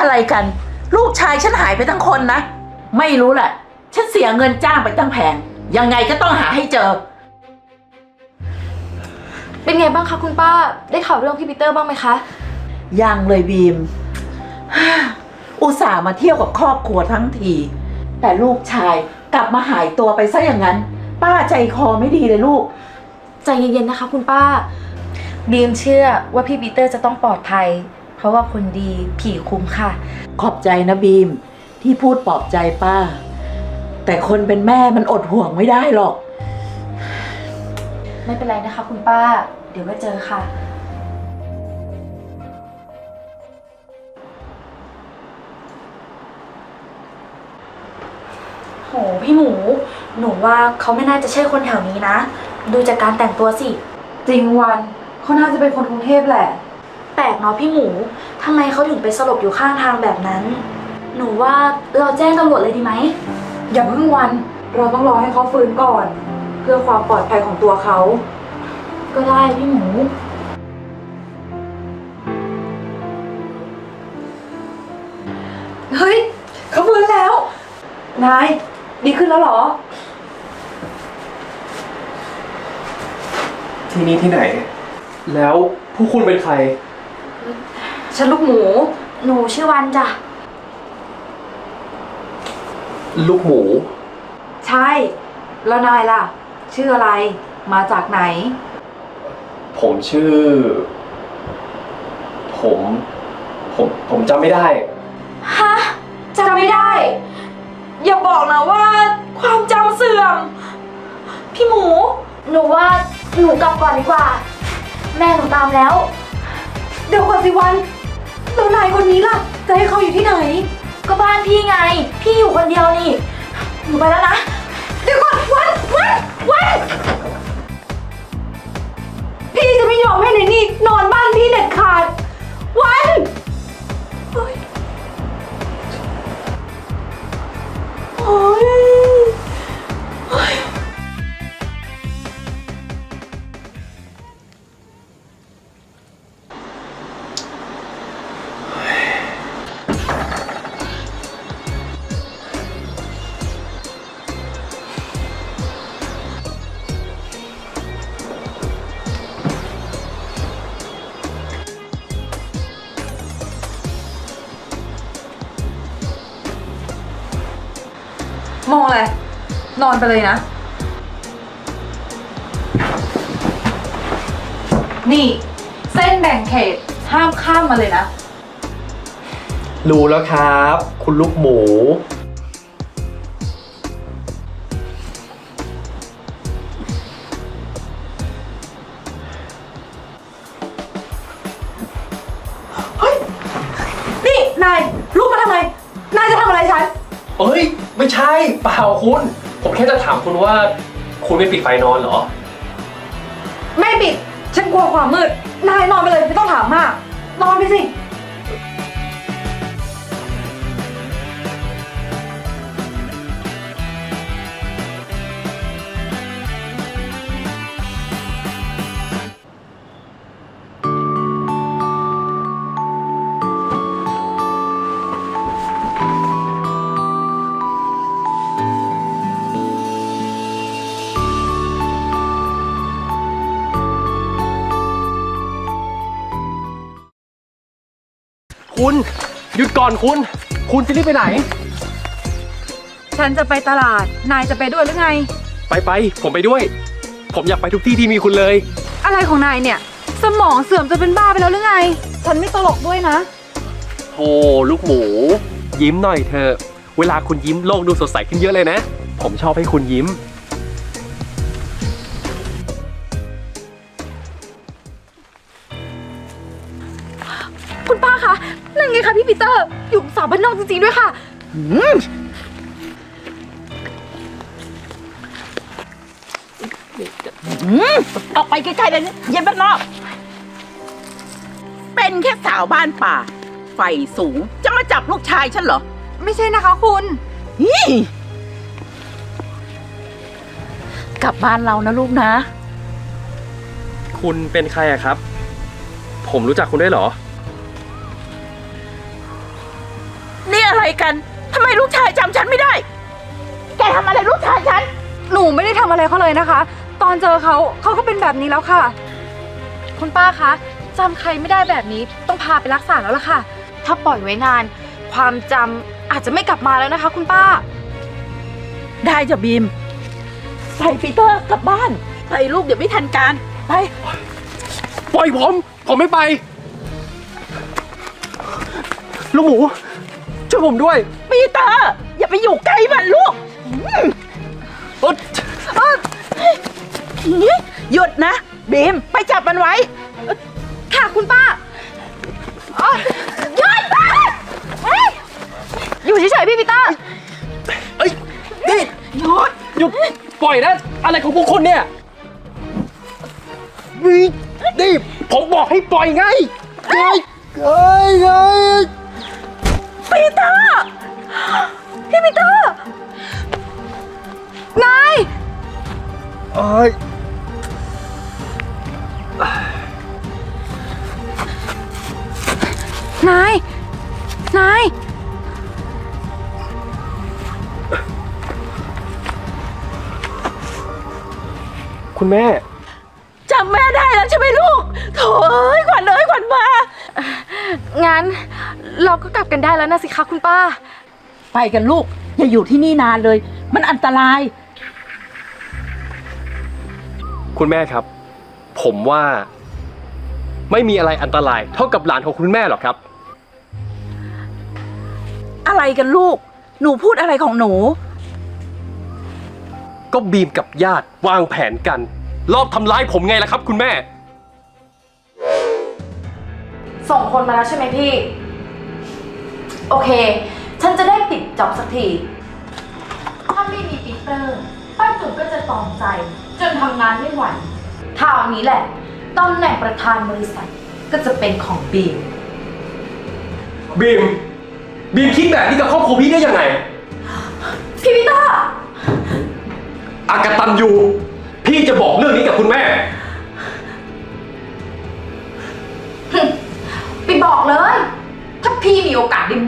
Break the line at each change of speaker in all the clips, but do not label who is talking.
อะไรกัน ลูกชายฉันหายไปทั้งคนนะ ไม่รู้แหละ ฉันเสียเงินจ้างไปตั้งแพงยังไงก็ต้องหาให้เจอ
เป็นไงบ้างคะคุณป้า ได้ข่าวเรื่องพี่ปีเตอร์บ้างไหมคะ
ยังเลยบีม อุตส่าห์มาเที่ยวกับครอบครัวทั้งที แต่ลูกชายกลับมาหายตัวไปซะอย่างนั้น ป้าใจคอไม่ดีเลยลูก
ใจเย็นๆนะคะ คุณป้า บีมเชื่อว่าพี่ปีเตอร์จะต้องปลอดภัย เพราะว่าคนดีผีคุ้มค่ะ
ขอบใจนะบีม ที่พูดปลอบใจป้า แต่คนเป็นแม่มันอดห่วงไม่ได้หรอก
ไม่เป็นไรนะคะคุณป้า เดี๋ยวก็เจอค่ะ โห พี่หมู หนูว่าเขาไม่น่าจะใช่คนแถวนี้นะ ดูจากการแต่งตัวสิ
จริงวันเขาน่าจะเป็นคนกรุงเทพแหละ
แป ลกเนาะพี่หมูทำไมเขาถึงไปสลบอยู่ข้างทางแบบนั้น หนูว่าเราแจ้งตำรวจเลยดีไหม
อย่าเพิ่งวัน เราต้องรอให้เขาฟื้นก่อน เพื่อความปลอดภัยของตัวเขา
ก็ได้พี่หมู
เฮ้ยเขาฟื้นแล้ว นาย ดีขึ้นแล้วเหรอ
ที่นี่ที่ไหน แล้วผู้คุณเป็นใคร
ฉันลูกหมู
หนูชื่อวันจ้ะ
ลูกหมู
ใช่ แล้วนายล่ะ ชื่ออะไร มาจากไหน
ผมชื่อ ผม ผมผมจำไม่ได้
ฮะจำไม่ได้ อย่าบอกนะว่าความจำเสื่อม พี่หมู หนูว่าหนูกลับก่อนดีกว่า แม่หนูตามแล้ว
เดี๋ยวก่อนสิวันแล้วนายคนนี้ล่ะ จะให้เขาอยู่ที่ไหน
ก็บ้านพี่ไง พี่อยู่คนเดียวนี่ หนูไปแล้วนะ
เดี๋ยวก่อนวันวันวันพี่จะไม่ยอมให้ในนี่นอนบ้านพี่เด็ดขาด วันเฮ้ยโอ้ย มองอะไร นอนไปเลยนะ นี่ เส้นแบ่งเขตห้ามข้ามมาเลยนะ
รู้แล้วครับ คุณลูกหมู แค่จะถามคุณว่า คุณไม่ปิดไฟนอนเหรอ
ไม่ปิด ฉันกลัวความมืด นายนอนไปเลยไม่ต้องถามมาก นอนไปสิ
คุณ หยุดก่อนคุณ คุณจะรีบไปไหน
ฉันจะไปตลาด นายจะไปด้วยหรือไง
ไปไปผมไปด้วย ผมอยากไปทุกที่ที่มีคุณเลย
อะไรของนายเนี่ย สมองเสื่อมจนเป็นบ้าไปแล้วหรือไง ฉันไม่ตลกด้วยนะ
โธ่ลูกหมู ยิ้มหน่อยเถอะ เวลาคุณยิ้มโลกดูสดใสขึ้นเยอะเลยนะ ผมชอบให้คุณยิ้ม
งๆด้วยค่ะ
ออกไปไกลๆเลยนะเย็นบ้านนอก เป็นแค่สาวบ้านป่า ไฟสูงจะมาจับลูกชายฉันเหรอ
ไม่ใช่นะคะคุณ
นี่กลับบ้านเรานะลูกนะ
คุณเป็นใครอะครับ ผมรู้จักคุณได้วยเหรอ
กันทำไมลูกชายจำฉันไม่ได้ แกทำอะไรลูกชายฉัน
หนูไม่ได้ทำอะไรเขาเลยนะคะ ตอนเจอเขาเขาก็เป็นแบบนี้แล้วค่ะ คุณป้าคะจำใครไม่ได้แบบนี้ต้องพาไปรักษาแล้วล่ะค่ะ ถ้าปล่อยไว้นาน ความจำอาจจะไม่กลับมาแล้วนะคะ คุณป้า
ได้จ้ะบีม ไปปีเตอร์กลับบ้าน ไปลูกเดี๋ยวไม่ทันการ ไป
ปล่อยผม ผมไม่ไป ลูกหมู ช่วยผมด้วย
ปีเตอร์อย่าไปอยู่ใกล้มันลูก
เอ้ย
หยุดนะ บีมไปจับมันไว้
ค่ะคุณป้า
หยุด
อยู่เฉยๆพี่ปีเตอร์
เอ้ยนี่
หยุด
หยุดปล่อยนะ อะไรของพวกคุณเนี่ยนี่นี่ผมบอกให้ปล่อยไงไงไงไง
ปีเตอร์
พี่ปีเตอร์ นาย
เอ้ย
นาย นาย
คุณแม่
จำแม่ได้แล้วใช่ไหมลูกโถเอ้ยขวัญเอ้ยขวัญมา
งั้น เราก็กลับกันได้แล้วนะสิคะคุณป้า
ไปกันลูก อย่าอยู่ที่นี่นานเลย มันอันตราย
คุณแม่ครับ ผมว่า ไม่มีอะไรอันตราย เท่ากับหลานของคุณแม่หรอกครับ
อะไรกันลูก หนูพูดอะไรของหนู
ก็บีมกับญาติวางแผนกัน รอบทำร้ายผมไงล่ะครับ คุณแม่
ส่งคนมาแล้วใช่ไหมพี่ โอเค ฉันจะได้ปิดจ็อบสักที ถ้าไม่มีปีเตอร์ป้าจุ๋มก็จะตอมใจ จนทำงานไม่ไหวคราวนี้แหละตำแหน่งประธานบริษัทก็จะเป็นของบีม
บีม บีมคิดแบบนี้กับครอบครัวพี่ได้ยังไง
พี่ปีเตอร์
อากตันยู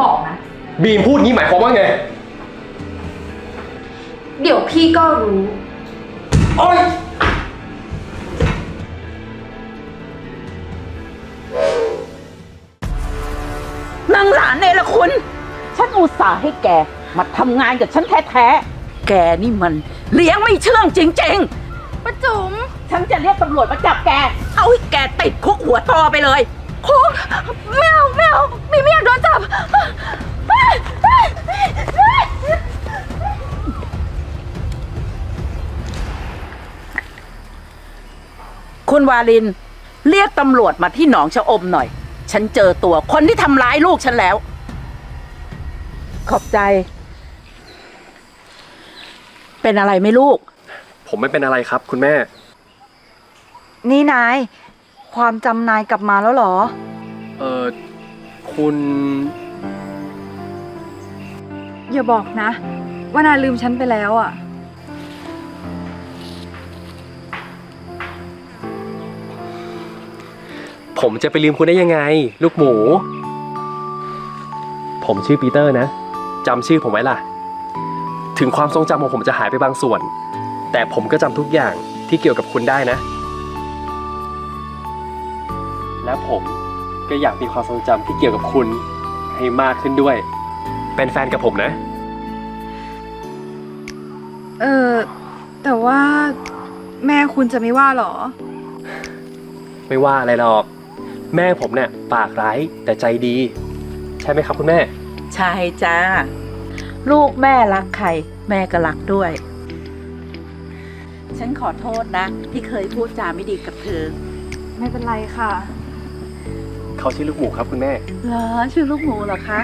บอกนะ บีมพูดงี้หมายความว่าไง
เดี๋ยวพี่ก็รู้
โอ๊ย
นางหลานเนรคุณ ฉันอุตส่าห์ให้แกมาทำงานกับฉันแท้ๆ แกนี่มัน เลี้ยงไม่เชื่องจริง
ป้าจุ๋ม
ๆฉันจะเรียกตำรวจมาจับแก เอาให้แกติดคุกหัวตอไปเลย
คุกไม่เอาไม่เอามีไม่อยากโดนจับ
คุณวาลิน เรียกตำรวจมาที่หนองชะอมหน่อย ฉันเจอตัวคนที่ทำร้ายลูกฉันแล้ว ขอบใจ เป็นอะไรไหมลูก
ผมไม่เป็นอะไรครับ คุณแม่
นี่นาย ความจำนายกลับมาแล้วเหรอ
เออคุณ
อย่าบอกนะ ว่านายลืมฉันไปแล้วอะ
ผมจะไปลืมคุณได้ยังไง ลูกหมู ผมชื่อปีเตอร์นะจำชื่อผมไว้ล่ะ ถึงความทรงจำของผมจะหายไปบางส่วน แต่ผมก็จำทุกอย่างที่เกี่ยวกับคุณได้นะ ผม ก็อยากมีความทรงจำที่เกี่ยวกับคุณให้มากขึ้นด้วย เป็นแฟนกับผมนะ
เออ แต่ว่าแม่คุณจะไม่ว่าเหรอ
ไม่ว่าอะไรหรอก แม่ผมเนี่ยปากร้ายแต่ใจดี ใช่ไหมครับคุณแม่
ใช่จ้า ลูกแม่รักใคร แม่ก็รักด้วย ฉันขอโทษนะ ที่เคยพูดจาไม่ดีกับเธอ
ไม่เป็นไรค่ะ
เขาชื่อลูกหมูครับคุณแม่
เหรอชื่อลูกหมูเหรอคะ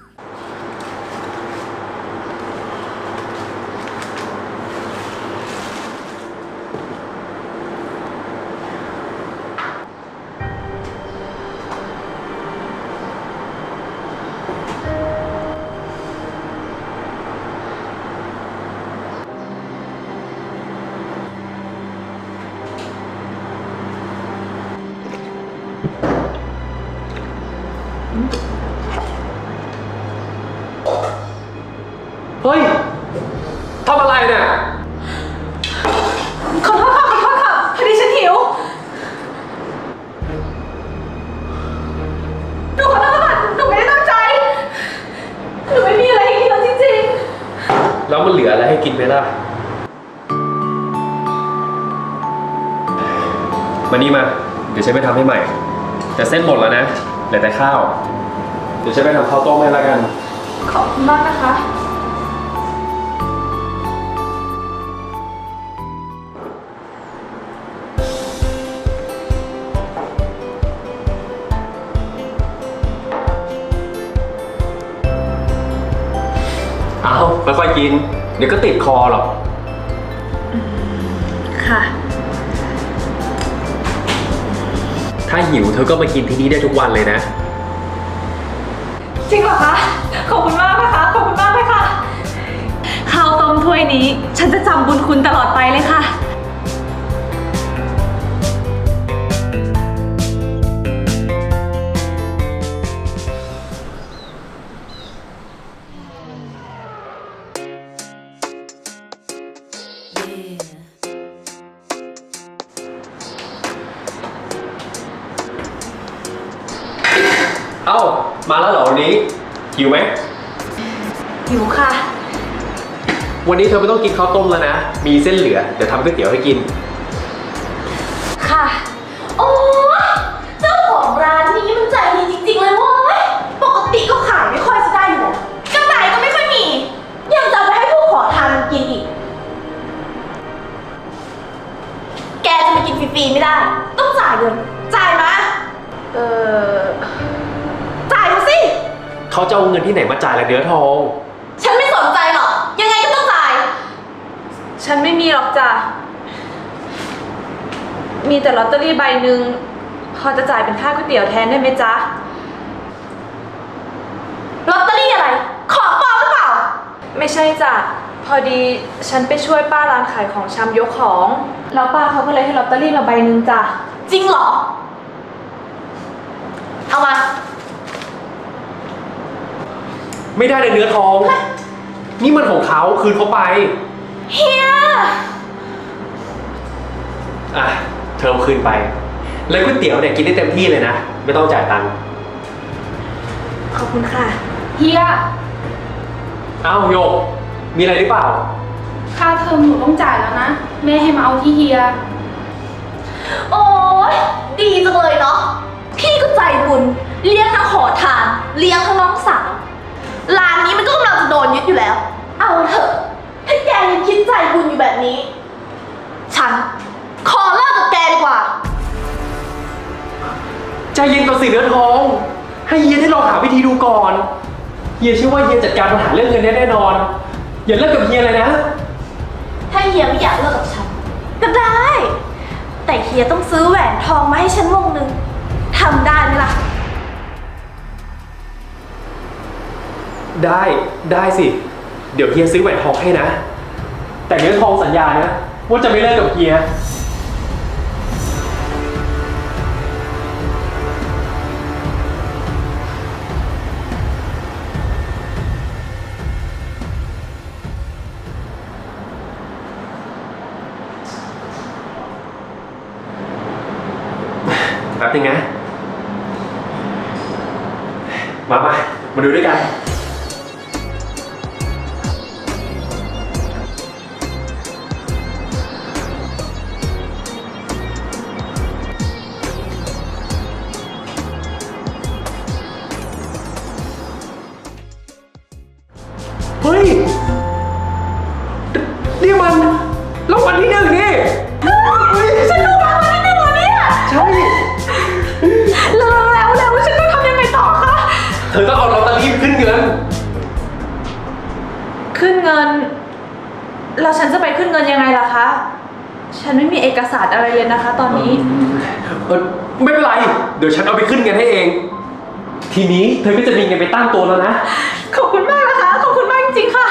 น
เฮ้ยทำอะไรเนี่ย
ขอโทษค่ะ ขอโทษค่ะ พอดีฉันหิวหนูขอโทษค่ะ หนูไม่ได้ตั้งใจ หนูไม่มีอะไรให้กินแล้วจริง
แล้วมันเหลืออะไรให้กินไหมล่ะ มานี่มา เดี๋ยวฉันไปทำให้ใหม่ แต่เส้นหมดแล้วนะ เหลือแต่ข้าว เดี๋ยวฉันไปทำข้าวต้มให้แล้วกัน
ๆ ขอบคุณมากนะคะ
น เดี๋ยวก็ติดคอหรอก
ค่ะ
ถ้าหิวเธอก็มากินที่นี่ได้ทุกวันเลยนะ
จริงเหรอคะ ขอบคุณมากนะคะ ขอบคุณมากเลยค่ะ ข้าวต้มถ้วยนี้ ฉันจะจำบุญคุณตลอดไปเลยค่ะ
วันนี้เธอไม่ต้องกินข้าวต้มแล้วนะ มีเส้นเหลือ เดี๋ยวทำก๋วยเตี๋ยวให้กิน
ค่ะ
โอ้เจ้าของร้านนี้มันใจดีจริงๆเลยเว้ย ปกติก็ขายไม่ค่อยจะได้อยู่แล้วกำไรก็ไม่ค่อยมี ยังจะเอาไปให้ผู้ขอทานมันกินอีก แกจะมากินฟรีๆไม่ได้ ต้องจ่ายเงิน จ่ายมา
เออ
จ่ายมาสิ
เขาจะเอาเงินที่ไหนมาจ่ายละเนื้อทอง
ฉันไม่สนใจหรอก ยังไงก็ต้องจ่าย
ฉันไม่มีหรอกจ้ะ มีแต่ลอตเตอรี่ใบหนึ่ง พอจะจ่ายเป็นค่าก๋วยเตี๋ยวแทนได้ไหมจ๊ะ
ลอตเตอรี่อะไร ของปลอมหรือเปล่า
ไม่ใช่จ้ะ พอดีฉันไปช่วยป้าร้านขายของชำยกของ แล้วป้าเขาก็เลยให้ลอตเตอรี่มาใบหนึ่งจ้ะ
จริงเหรอ เอามา
ไม่ได้เลยเนื้อทอง นี่มันของเขาคืนเขาไป
เฮีย
อะ เธอเอาคืนไป แล้วก๋วยเตี๋ยวเนี่ยกินได้เต็มที่เลยนะ ไม่ต้องจ่ายตังค์
ขอบคุณค่ะ
เฮีย
เอ้าโยก มีอะไรหรือเปล่า
ค่าเทอมหนูต้องจ่ายแล้วนะ แม่ให้มาเอาที่เฮีย
โอ้ยดีจังเลยเนาะ พี่ก็ใจบุญ เลี้ยงทั้งขอทาน เลี้ยงทั้งน้องสาว ร้านนี้มันก็กำลังจะโดนยึดอยู่แล้ว เอาเถอะ ถ้าแกยังคิดใจบุญอยู่แบบนี้ ฉัน ขอเลิกกับแกดีกว่า
ใจเย็นก่อนสิเนื้อทอง ให้เฮียได้ลองหาวิธีดูก่อนเฮียเชื่อว่าเฮียจัดการปัญหาเรื่องเงินได้แน่นอน อย่าเลิกกับเฮียเลยนะ
ถ้าเฮียไม่อยากเลิกกับฉัน ก็ได้ แต่เฮียต้องซื้อแหวนทองมาให้ฉันวงหนึ่งทำได้ไหมล่ะ
ได้ได้สิ เดี๋ยวเฮียซื้อแหวนทองให้นะ แต่เนื้อทองสัญญานะว่าจะไม่เลิกกับเฮีย แป๊บนึงนะ มามามาดูด้วยกัน
คะ
ตอนนี้
เออไม่
เป็นไร เดี๋ยวฉันเอาไปขึ้นเงินให้เอง ทีนี้เธอก็จะมีเงินไปตั้งตัวแล้วนะ
ขอบคุณมากนะคะ ขอบคุณมากจริงๆค่ะ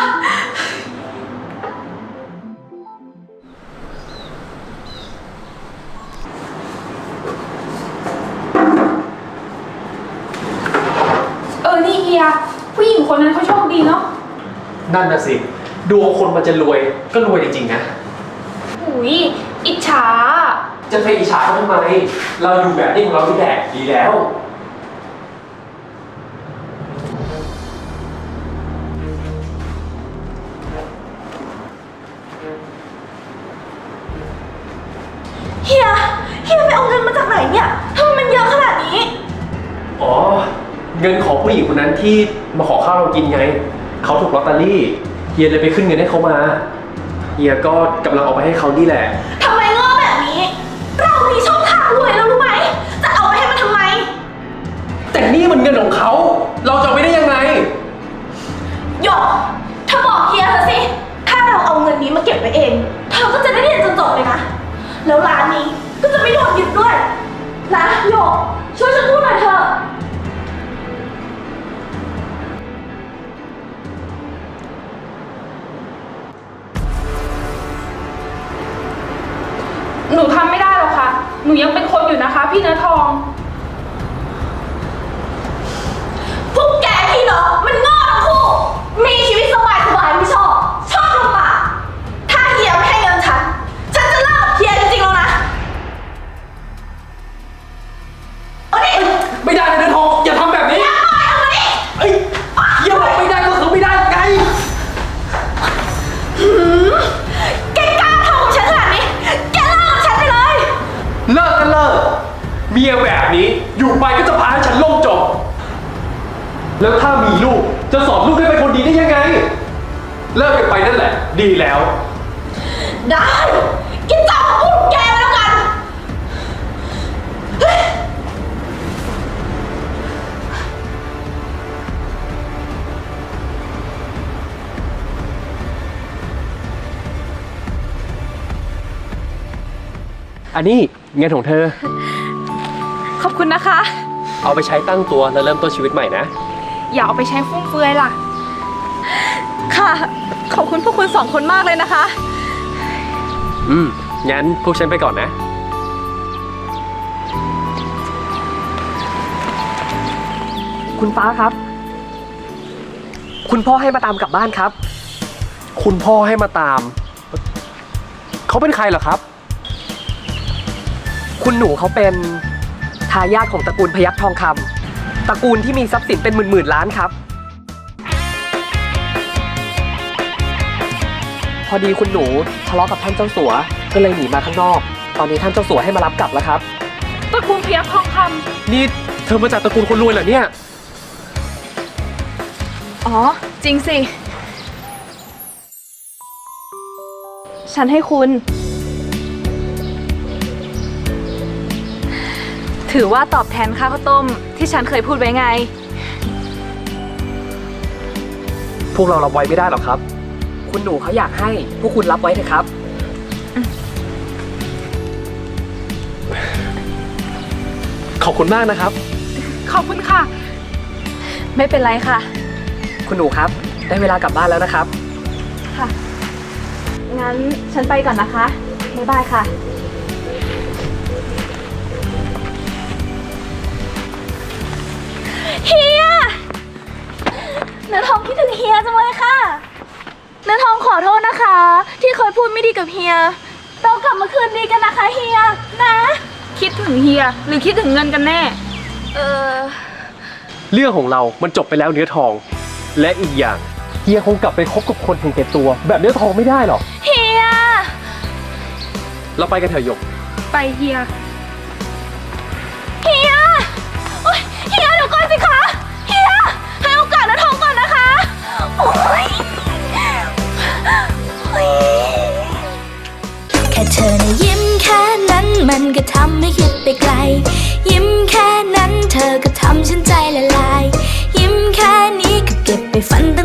เออ นี่เฮีย ผู้หญิงคนนั้นเขาโชคดีเนาะ
นั่นน่ะสิ ดวงคนมันจะรวยก็รวยจริงๆนะ
หุยอิจฉา
จะไปอิจฉาเขาทำไม เราอยู่แบบนี้ของเราที่แหละดีแล้ว
เฮีย เฮียไปเอาเงินมาจากไหนเนี่ยทำไมมันเยอะขนาดนี้
อ๋อ เงินของผู้หญิงคนนั้นที่มาขอข้าวเรากินไง เขาถูกลอตเตอรี่ เฮียเลยไปขึ้นเงินให้เขามา เฮียก็กำลังเอาไปให้เขานี่แหละ
นี่มัน
เงินของเขา เราจะเอาไปได้ยังไง
หยกเธอบอกเฮียเธอสิ ถ้าเราเอาเงินนี้มาเก็บไว้เอง เธอก็จะได้เรียนจนจบเลยนะ เลิกกัน
ไปนั่นแหละ ดีแล้ว
ได้กินจับพูดแกไปแล้วกัน
อันนี้เงินของเธอ
ขอบคุณนะคะ
เอาไปใช้ตั้งตัวแล้วเริ่มต้นชีวิตใหม่นะ
อย่าเอาไปใช้ฟุ่มเฟือยล่ะ ค่ะ ขอบคุณพวกคุณสองคนมากเลยนะคะ
อืม งั้นพวกฉันไปก่อนนะ
คุณฟ้าครับ คุณพ่อให้มาตามกลับบ้านครับ
คุณพ่อให้มาตาม เขาเป็นใครเหรอครับ
คุณหนูเขาเป็นทายาทของตระกูลพยัคฆ์ทองคำตระกูลที่มีทรัพย์สินเป็นหมื่นๆล้านครับ อดีคุณหนูทะเลาะกับท่านเจ้าสัว ก็เลยหนีมาข้างนอก ตอนนี้ท่านเจ้าสัวให้มารับกลับแล้วครับ
ตระกูลเพียบทองค
นี่เธอมาจากตระกูลคนรวยเหรอเนี่ย
อ๋อ จริงสิ ฉันให้คุณ ถือว่าตอบแทนค่าข้าวต้มที่ฉันเคยพูดไว้ไง
พวกเรารับไว้ไม่ได้หรอกครับ
คุณหนูเขาอยากให้พวกคุณรับไว้เถอะครับ
ขอบคุณมากนะครับำ
ขอบคุณค่ะ
ไม่เป็นไรค่ะ
คุณหนูครับ ได้เวลากลับบ้านแล้วนะครับ
ค่ะ งั้นฉันไปก่อนนะคะ บ๊ายบายค่ะ
เฮียเนื้อทองคิดถึงเฮียจังเลยค่ะ เนื้อทองขอโทษนะคะ ที่เคยพูดไม่ดีกับเฮีย เรากลับมาคืนดีกันนะคะเฮียนะ
คิดถึงเฮีย หรือคิดถึงเงินกันแน่
เออ
เรื่องของเรา มันจบไปแล้วเนื้อทอง และอีกอย่างเฮียคงกลับไปคบกับคนเห็นแก่ตัว แบบเนื้อทองไม่ได้หรอก
เฮีย
เราไปกันเถอะหยก
ไปเฮีย
มันก็ทำให้คิดไปไกล ยิ้มแค่นั้นเธอก็ทำฉันใจละลาย ยิ้มแค่นี้ก็เก็บไปฝันตั้ง